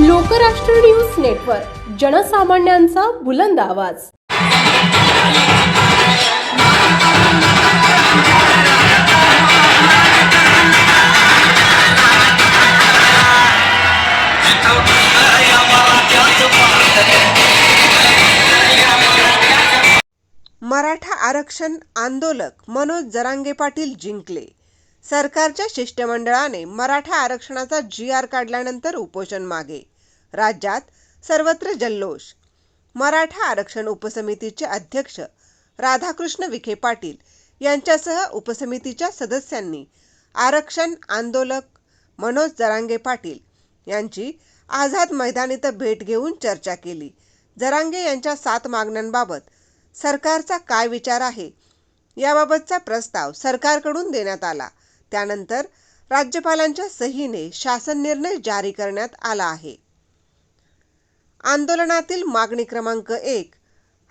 Lokrashtra news network जनसामान्यांचा बुलंद आवाज. मराठा आरक्षण आंदोलक मनोज जरांगे पाटील जिंकले. सरकारच्या शिष्टमंडळाने मराठा आरक्षणाचा जी आर काढल्यानंतर उपोषण मागे. राज्यात सर्वत्र जल्लोष. मराठा आरक्षण उपसमितीचे अध्यक्ष राधाकृष्ण विखे पाटील यांच्यासह उपसमितीच्या सदस्यांनी आरक्षण आंदोलक मनोज जरांगे पाटील यांची आझाद मैदान इथं भेट घेऊन चर्चा केली. जरांगे यांच्या सात मागण्यांबाबत सरकारचा काय विचार आहे? याबाबतचा प्रस्ताव सरकारकडून देण्यात आला. त्यानंतर राज्यपालांच्या सहीने शासन निर्णय जारी करण्यात आला आहे. आंदोलनातील मागणी क्रमांक एक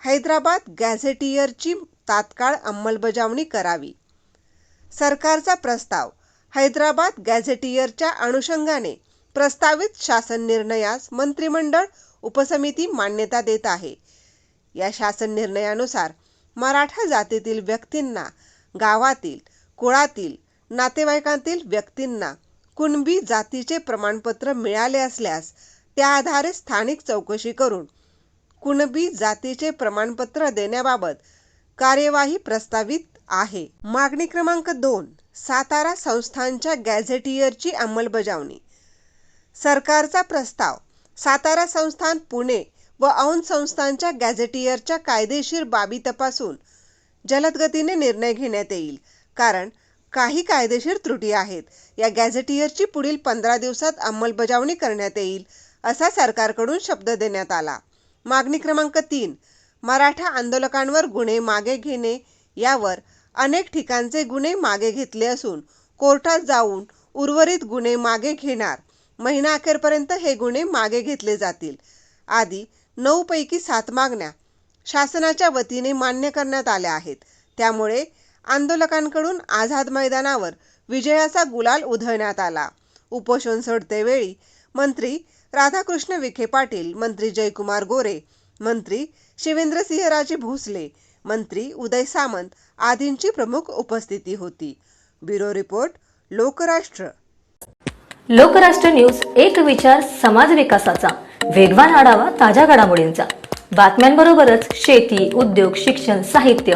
हैदराबाद गॅझेटियरची तात्काळ अंमलबजावणी करावी. सरकारचा प्रस्ताव हैदराबाद गॅझेटियरच्या अनुषंगाने प्रस्तावित शासन निर्णयास मंत्रिमंडळ उपसमिती मान्यता देत आहे. या शासन निर्णयानुसार मराठा जातीतील व्यक्तींना गावातील कुळातील नातेवाईकांतील व्यक्तींना कुणबी जातीचे प्रमाणपत्र मिळाले असल्यास त्या आधारे स्थानिक चौकशी करून कुणबी जातीचे प्रमाणपत्र देण्याबाबत कार्यवाही प्रस्तावित आहे. मागणी क्रमांक दोन सातारा संस्थांच्या गॅझेटियरची अंमलबजावणी. सरकारचा प्रस्ताव सातारा संस्थान पुणे व औंध संस्थांच्या गॅझेटियरच्या कायदेशीर बाबी तपासून जलदगतीने निर्णय घेण्यात येईल. कारण काही कायदेशीर त्रुटी आहेत. या गॅझेटियरची पुढील पंधरा दिवसात अंमलबजावणी करण्यात येईल असा सरकारकडून शब्द देण्यात आला. मागणी क्रमांक तीन मराठा आंदोलकांवर गुन्हे मागे घेणे. यावर अनेक ठिकाणचे गुन्हे मागे घेतले असून कोर्टात जाऊन उर्वरित गुन्हे मागे घेणार. महिना अखेरपर्यंत हे गुन्हे मागे घेतले जातील. आदी नऊपैकी सात मागण्या शासनाच्या वतीने मान्य करण्यात आल्या आहेत. त्यामुळे आंदोलकांकडून आझाद मैदानावर विजयाचा गुलाल उधळण्यात आला. उपोषण सोडतेवेळी मंत्री राधाकृष्ण विखे पाटील मंत्री जयकुमार गोरे मंत्री शिवेंद्रसिंहराजे भोसले मंत्री उदय सामंत आदींची प्रमुख उपस्थिती होती. Bureau report Lokrashtra. Lokrashtra news एक विचार समाज विकासाचा. वेगवान आढावा ताज्या घडामोडींचा. बातम्यांबरोबरच शेती उद्योग शिक्षण साहित्य